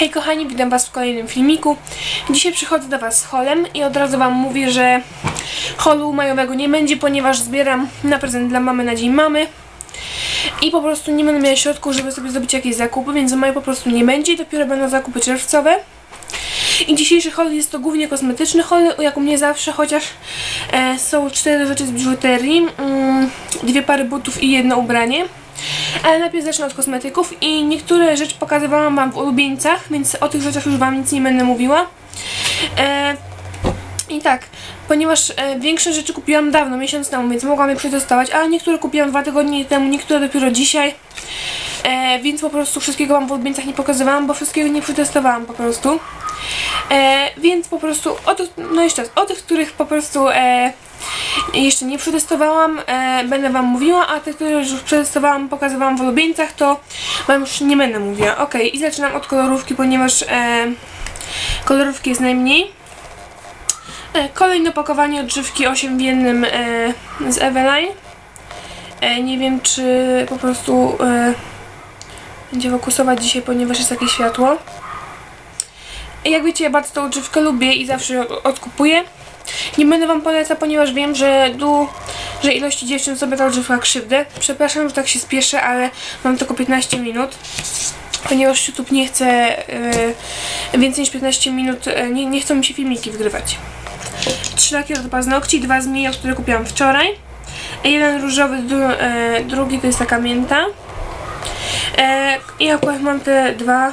Hej kochani, witam was w kolejnym filmiku. Dzisiaj przychodzę do was z holem i od razu wam mówię, że holu majowego nie będzie, ponieważ zbieram na prezent dla mamy na dzień mamy. I po prostu nie będę miała środków, żeby sobie zrobić jakieś zakupy, więc maju po prostu nie będzie, dopiero będą zakupy czerwcowe. I dzisiejszy haul jest to głównie kosmetyczny haul, jak u mnie zawsze, chociaż e, są cztery rzeczy z biżuterii, mm, dwie pary butów i jedno ubranie. Ale najpierw zacznę od kosmetyków i niektóre rzeczy pokazywałam Wam w ulubieńcach, więc o tych rzeczach już Wam nic nie będę mówiła. E, I tak, ponieważ e, większość rzeczy kupiłam dawno, miesiąc temu, więc mogłam je przetestować, ale niektóre kupiłam dwa tygodnie temu, niektóre dopiero dzisiaj. E, więc po prostu wszystkiego Wam w ulubieńcach nie pokazywałam, bo wszystkiego nie przetestowałam po prostu. E, więc po prostu, o tych, no jeszcze raz, o tych, których po prostu e, jeszcze nie przetestowałam, e, będę Wam mówiła, a te, które już przetestowałam, pokazywałam w ulubieńcach, to Wam już nie będę mówiła. Ok, i zaczynam od kolorówki, ponieważ e, kolorówki jest najmniej. E, kolejne opakowanie odżywki 8 w jednym e, z Eveline. E, nie wiem, czy po prostu e, będzie fokusować dzisiaj, ponieważ jest takie światło. Jak wiecie, ja bardzo tą odżywkę lubię i zawsze odkupuję. Nie będę wam polecać, ponieważ wiem, że du, że ilości dziewczyn sobie odżywka krzywdę. Przepraszam, że tak się spieszę, ale mam tylko 15 minut. Ponieważ YouTube nie chce yy, więcej niż 15 minut, yy, nie, nie chcą mi się filmiki wgrywać. Trzy lakiery do paznokci, dwa zmije, które kupiłam wczoraj. Jeden różowy, dru, yy, drugi to jest taka mięta. I akurat mam te dwa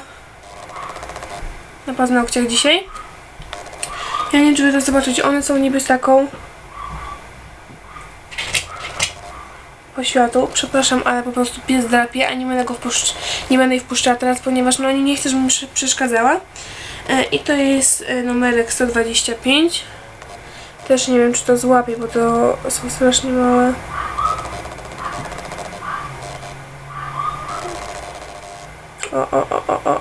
na paznokciach dzisiaj. Ja nie wiem, czy to zobaczyć. One są niby z taką poświatą. Przepraszam, ale po prostu pies drapie, a nie będę go wpuszcz... nie będę jej wpuszczała teraz, ponieważ no nie chcę, żeby mi przeszkadzała. E, I to jest e, numerek 125. Też nie wiem, czy to złapie, bo to są strasznie małe. O, o, o, o, o.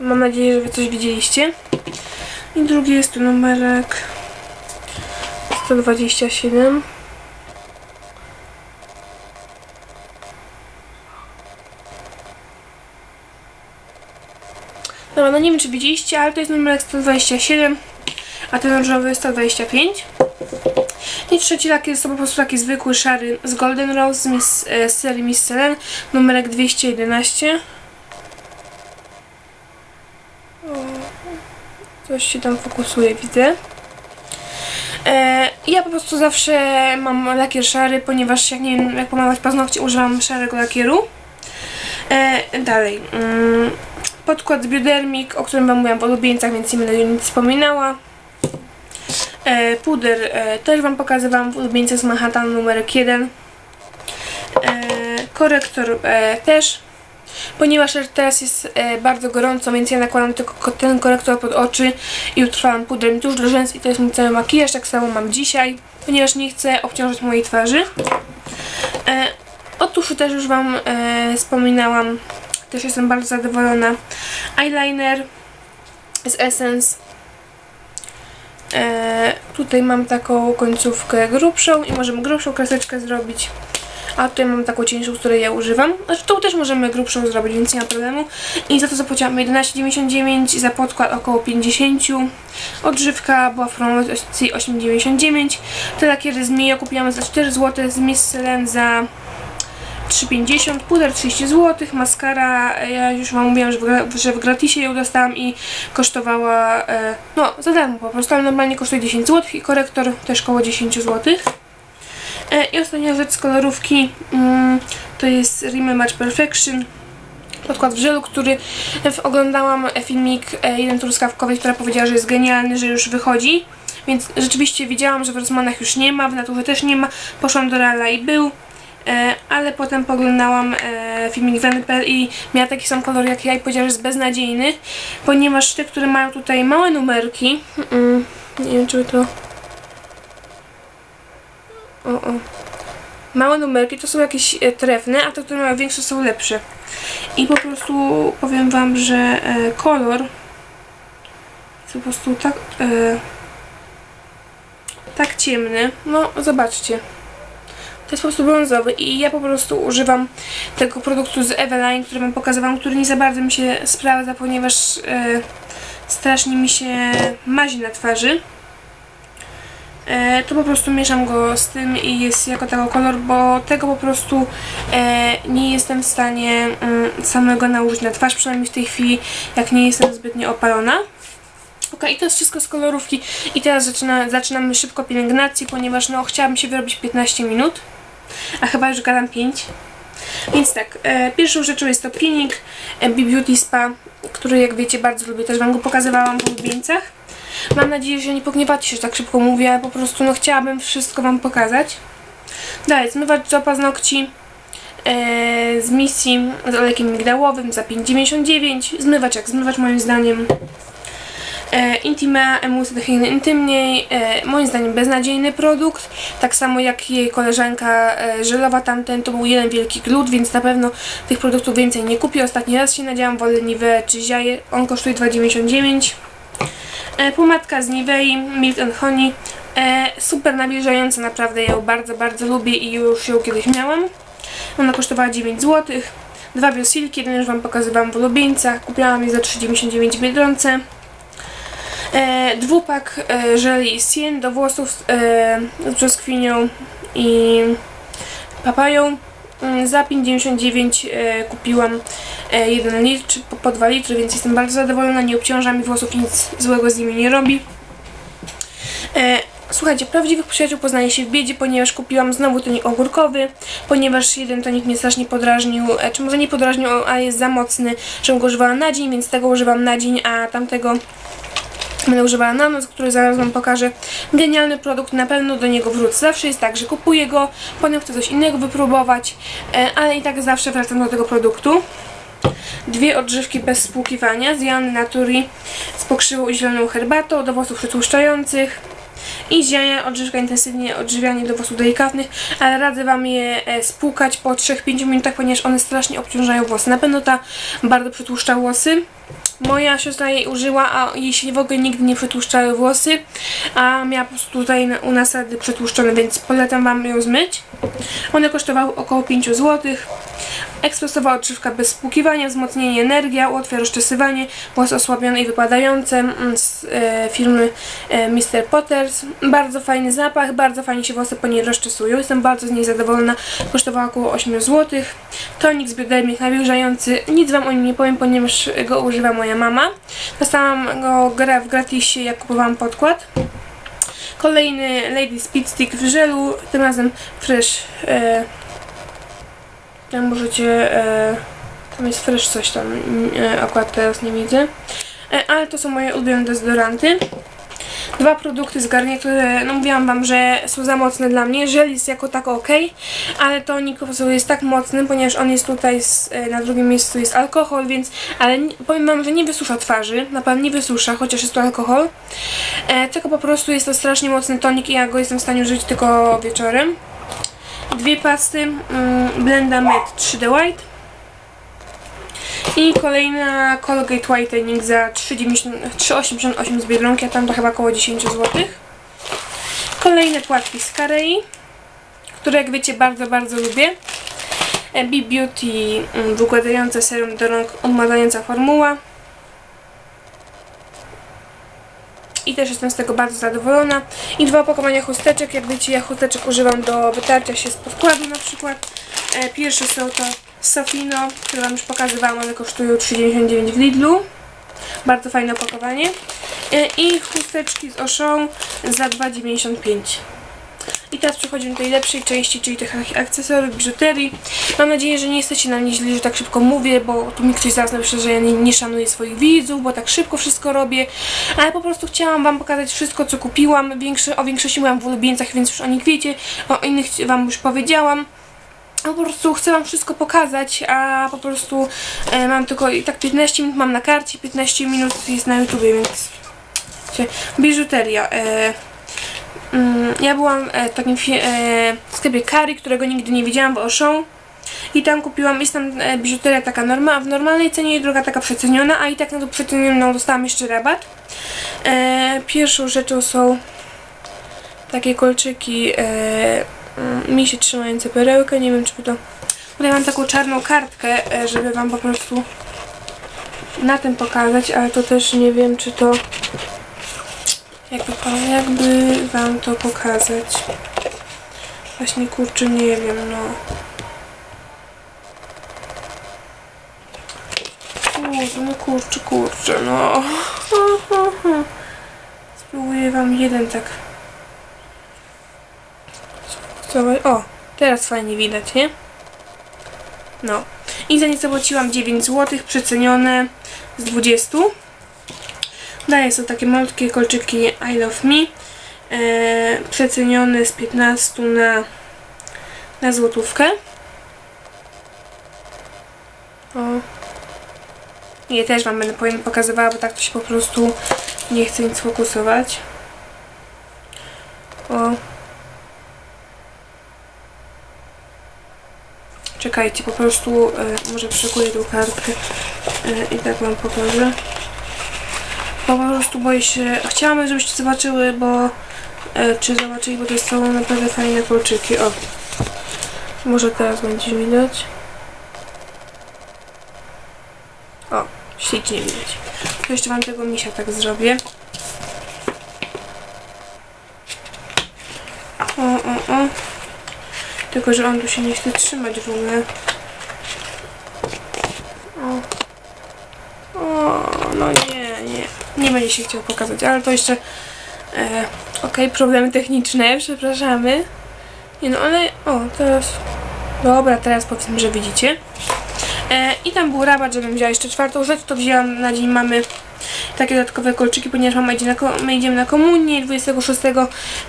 Mam nadzieję, że wy coś widzieliście. I drugi jest numerek 127. Dobra, no nie wiem czy widzieliście, ale to jest numerek 127, a ten różowy 125. I trzeci lakier jest to po prostu taki zwykły, szary z Golden Rose z, e, z serii Miss Selen, numerek 211. Coś się tam fokusuje, widzę. E, ja po prostu zawsze mam lakier szary, ponieważ jak nie wiem, jak pomalować paznokcie, używam szarego lakieru. E, dalej. Mm, podkład Biodermic, o którym wam mówiłam w ulubieńcach, więc nie będę nic wspominała. E, puder e, też wam pokazywałam w ulubieńcach z Manhattan numerek 1. E, korektor e, też Ponieważ teraz jest e, bardzo gorąco, więc ja nakładam tylko ko- ten korektor pod oczy i utrwalam pudrem tuż do rzęs i to jest mój cały makijaż, tak samo mam dzisiaj, ponieważ nie chcę obciążać mojej twarzy. E, o tuszu też już Wam e, wspominałam, też jestem bardzo zadowolona. Eyeliner z Essence. Tutaj mam taką końcówkę grubszą i możemy grubszą kreseczkę zrobić. A tutaj mam taką cieńszą, której ja używam. Znaczy tą też możemy grubszą zrobić, więc nie ma problemu. I za to zapłaciłam 11,99, za podkład około 50. Odżywka była w promocji 8,99. Te lakiery z Mio kupiłam za 4 zł, z Miss Selen za 3,50, puder 30 zł, maskara, ja już Wam mówiłam, że w, że w gratisie ją dostałam i kosztowała, e, no za darmo po prostu, ale normalnie kosztuje 10 zł i korektor też koło 10 zł. E, I ostatnia rzecz z kolorówki mm, to jest Rimmel Match Perfection. Podkład w żelu, który oglądałam filmik e, jeden truskawkowej, która powiedziała, że jest genialny, że już wychodzi. Więc rzeczywiście widziałam, że w Rossmanach już nie ma, w Naturze też nie ma. Poszłam do Reala i był. E, ale potem poglądałam filmik Wenpel i miała taki sam kolor jak ja i powiedziała, że jest beznadziejny, ponieważ te, które mają tutaj małe numerki, mm, nie wiem czy to o, o. Małe numerki to są jakieś e, trefne, a te, które mają większe są lepsze. I po prostu powiem Wam, że e, kolor jest po prostu tak e, tak ciemny. No, zobaczcie. To jest po prostu brązowy i ja po prostu używam tego produktu z Eveline, który wam pokazywałam, który nie za bardzo mi się sprawdza, ponieważ e, strasznie mi się mazi na twarzy. E, to po prostu mieszam go z tym i jest jako tego kolor, bo tego po prostu e, nie jestem w stanie mm, samego nałożyć na twarz, przynajmniej w tej chwili, jak nie jestem zbytnio opalona. Ok, i to jest wszystko z kolorówki i teraz zaczyna, zaczynamy szybko pielęgnację, ponieważ no chciałabym się wyrobić 15 minut, a chyba już gadam 5. Więc tak, e, pierwszą rzeczą jest to peeling e, Be Beauty Spa, który jak wiecie bardzo lubię, też Wam go pokazywałam po ulubieńcach. Mam nadzieję, że nie pogniewacie się, że tak szybko mówię, ale po prostu no chciałabym wszystko Wam pokazać. Dalej, zmywacz do paznokci e, z misji z olejkiem migdałowym za 5,99. Zmywacz jak zmywacz moim zdaniem. E, Intima Emusy do intymniej, e, moim zdaniem beznadziejny produkt, tak samo jak jej koleżanka e, żelowa tamten, to był jeden wielki glut, więc na pewno tych produktów więcej nie kupię. Ostatni raz się nadziałam, wolę Nivea czy Ziaje, on kosztuje 2,99. E, pomadka z Nivei, Milk and Honey, e, super nawilżająca, naprawdę ją bardzo, bardzo lubię i już ją kiedyś miałam. Ona kosztowała 9 zł. Dwa biosilki, jeden już Wam pokazywałam w ulubieńcach, kupiłam je za 3,99 w Biedronce. E, dwupak e, Sien do włosów e, z brzoskwinią i papają. Mm, Za 5,99 e, kupiłam e, 1 litr, czy po, po 2 litry, więc jestem bardzo zadowolona, nie obciąża mi włosów, nic złego z nimi nie robi. E, Słuchajcie, prawdziwych przyjaciół poznaje się w biedzie, ponieważ kupiłam znowu tonik ogórkowy, ponieważ jeden tonik mnie strasznie podrażnił, e, czy może nie podrażnił, a jest za mocny, żebym go używała na dzień, więc tego używam na dzień, a tamtego Będę używała na noc, który zaraz Wam pokażę. Genialny produkt, na pewno do niego wrócę. Zawsze jest tak, że kupuję go, potem chcę coś innego wypróbować, ale i tak zawsze wracam do tego produktu. Dwie odżywki bez spłukiwania z Janny Naturi z pokrzywą i zieloną herbatą do włosów przetłuszczających. I ziaja, odżywka intensywnie odżywianie do włosów delikatnych, ale radzę Wam je e, spłukać po 3-5 minutach, ponieważ one strasznie obciążają włosy. Na pewno ta bardzo przetłuszcza włosy. Moja siostra jej użyła, a jej się w ogóle nigdy nie przetłuszczały włosy, a miała po prostu tutaj u nasady przetłuszczone, więc polecam Wam ją zmyć. One kosztowały około 5 zł. Ekspresowa odżywka bez spłukiwania, wzmocnienie energia, ułatwia rozczesywanie, włosy osłabione i wypadające mm, z e, firmy e, Mr. Potters. Bardzo fajny zapach, bardzo fajnie się włosy po niej rozczesują. Jestem bardzo z niej zadowolona. Kosztowała około 8 zł. Tonik z biodermik nawilżający. Nic Wam o nim nie powiem, ponieważ go używa moja mama. Dostałam go gra w gratisie, jak kupowałam podkład. Kolejny Lady Speed Stick w żelu, tym razem fresh. E, tam możecie. E, tam jest fresh coś tam. E, akurat teraz nie widzę. E, ale to są moje ulubione dezodoranty. Dwa produkty z Garnier, które no mówiłam wam, że są za mocne dla mnie. Żel jest jako tak ok, ale tonik po jest tak mocny, ponieważ on jest tutaj z, e, na drugim miejscu jest alkohol, więc ale powiem wam, że nie wysusza twarzy, naprawdę nie wysusza, chociaż jest to alkohol. E, tylko po prostu jest to strasznie mocny tonik i ja go jestem w stanie użyć tylko wieczorem. Dwie pasty, mm, Blenda Med 3D White i kolejna Colgate Whitening za 3,90 3,88 z Biedronki, a tam to chyba około 10 zł. Kolejne płatki z Carei, które jak wiecie bardzo, bardzo lubię. E, Be Beauty mm, wykładające serum do rąk, odmładająca formuła. I też jestem z tego bardzo zadowolona. I dwa opakowania chusteczek. Jak wiecie, ja chusteczek używam do wytarcia się z podkładu na przykład. E, pierwsze są to Sofino, które Wam już pokazywałam, one kosztują 3,99 w Lidlu. Bardzo fajne opakowanie. E, I chusteczki z Auchan za 2,95. I teraz przechodzimy do tej lepszej części, czyli tych ak- akcesoriów, biżuterii. Mam nadzieję, że nie jesteście na mnie źli, że tak szybko mówię, bo tu mi ktoś zaraz napisze, że ja nie, nie szanuję swoich widzów, bo tak szybko wszystko robię. Ale po prostu chciałam Wam pokazać wszystko, co kupiłam. Większe, o większości mówiłam w ulubieńcach, więc już o nich wiecie. O innych Wam już powiedziałam. Po prostu chcę Wam wszystko pokazać, a po prostu e, mam tylko i tak 15 minut mam na karcie, 15 minut jest na YouTubie, więc biżuteria. E, mm, ja byłam e, w takim e, sklepie Kari, którego nigdy nie widziałam w Auchan. I tam kupiłam, jest tam e, biżuteria taka norma, w normalnej cenie i druga taka przeceniona, a i tak na tą przecenioną dostałam jeszcze rabat. E, pierwszą rzeczą są takie kolczyki e, mm, misie trzymające perełkę. Nie wiem, czy to... Tutaj mam taką czarną kartkę, e, żeby wam po prostu na tym pokazać, ale to też nie wiem, czy to... Jakby, jakby wam to pokazać. Właśnie kurczę, nie wiem, no. Kurczę, no kurczę, kurczę, no. Spróbuję wam jeden tak. O, teraz fajnie widać, nie? No. I za nie zapłaciłam 9 zł, przecenione z 20. Daję są takie malutkie kolczyki I Love Me. E, przecenione z 15 na, na złotówkę. O. Je też wam będę pokazywała, bo tak to się po prostu nie chce nic fokusować. O. Czekajcie, po prostu e, może przekuję tą kartkę e, i tak wam pokażę. Po prostu boję się. Chciałam, żebyście zobaczyły, bo e, czy zobaczyli, bo to są naprawdę fajne kolczyki. O. Może teraz będzie widać. O, ślicznie widać. To jeszcze wam tego misia tak zrobię. O, o, o. Tylko, że on tu się nie chce trzymać w ogóle. O, o no nie, nie. Nie będzie się chciał pokazać, ale to jeszcze... E, Okej, problemy techniczne, przepraszamy. Nie no, ale... O, teraz... Dobra, teraz powiedzmy, że widzicie. E, I tam był rabat, żebym wzięła jeszcze czwartą rzecz, to wzięłam na dzień mamy takie dodatkowe kolczyki, ponieważ mama idzie na, my idziemy na komunię 26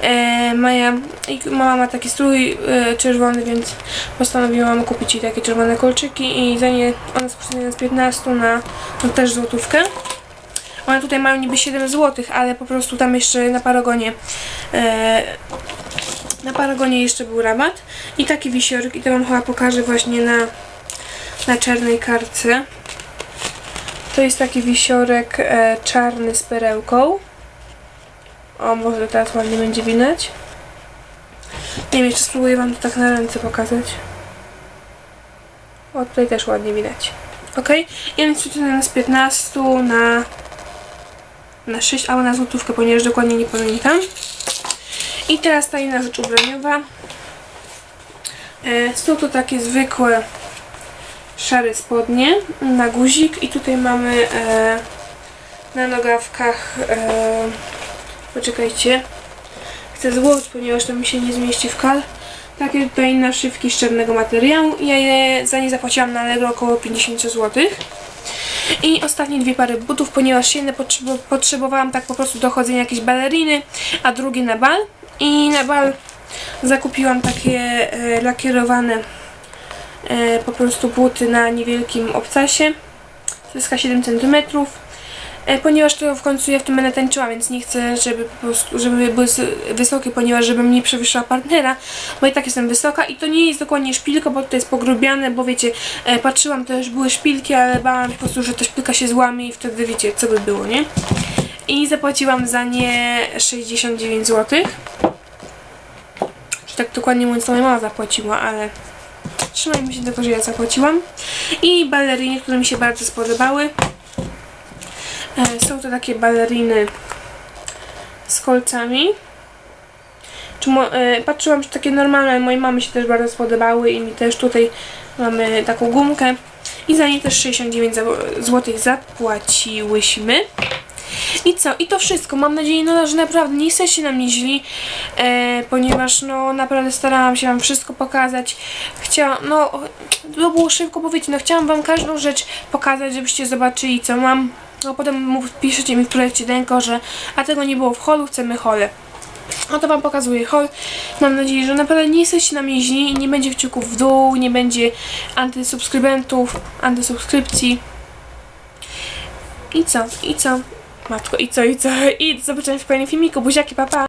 e, maja i mama ma taki strój e, czerwony, więc postanowiłam kupić jej takie czerwone kolczyki i za nie one są z 15 na no, też złotówkę. One tutaj mają niby 7 zł, ale po prostu tam jeszcze na Paragonie e, na Paragonie jeszcze był rabat i taki wisiorek i to wam chyba pokażę właśnie na na czarnej kartce. To jest taki wisiorek e, czarny z perełką. O, może teraz ładnie będzie widać. Nie wiem, jeszcze spróbuję wam to tak na ręce pokazać. O, tutaj też ładnie widać. Ok? I on jest z 15 na na 6 albo na złotówkę, ponieważ dokładnie nie pamiętam. I teraz ta inna rzecz ubraniowa. E, są to takie zwykłe szare spodnie na guzik i tutaj mamy e, na nogawkach e, poczekajcie. Chcę złożyć, ponieważ to mi się nie zmieści w kal. Takie tutaj naszywki z czarnego materiału. Ja je, za nie zapłaciłam na Allegro około 50 zł i ostatnie dwie pary butów, ponieważ jedne potrzeb potrzebowałam tak po prostu do chodzenia jakieś baleriny, a drugie na bal. I na bal zakupiłam takie e, lakierowane po prostu buty na niewielkim obcasie. To jest 7 cm. E, ponieważ to w końcu ja w tym będę tańczyła, więc nie chcę, żeby po prostu, żeby były wysokie, ponieważ żebym nie przewyższyła partnera, bo i tak jestem wysoka i to nie jest dokładnie szpilka, bo to jest pogrubiane, bo wiecie, e, patrzyłam, to już były szpilki, ale bałam po prostu, że ta szpilka się złamie i wtedy wiecie, co by było, nie? I zapłaciłam za nie 69 zł. Czy tak dokładnie mówiąc, to moja mama zapłaciła, ale trzymajmy się tego, że ja zapłaciłam. I baleriny, które mi się bardzo spodobały. E, Są to takie baleriny z kolcami. E, patrzyłam, że takie normalne, mojej mamy się też bardzo spodobały i mi też tutaj mamy taką gumkę. I za nie też 69 zł zapłaciłyśmy. I co? I to wszystko. Mam nadzieję, no, że naprawdę nie jesteście na mnie źli, e, ponieważ no naprawdę starałam się Wam wszystko pokazać. Chciałam, no to było szybko, bo wiecie, no chciałam Wam każdą rzecz pokazać, żebyście zobaczyli co mam. No potem piszecie mi w projekcie Denko, że a tego nie było w holu, chcemy hole. No to Wam pokazuję hol. Mam nadzieję, że naprawdę nie jesteście na mnie źli, nie będzie kciuków w dół, nie będzie antysubskrybentów, antysubskrypcji. I co? I co? Matko, i co, i co? I do zobaczenia w kolejnym filmiku. Buziaki, papa!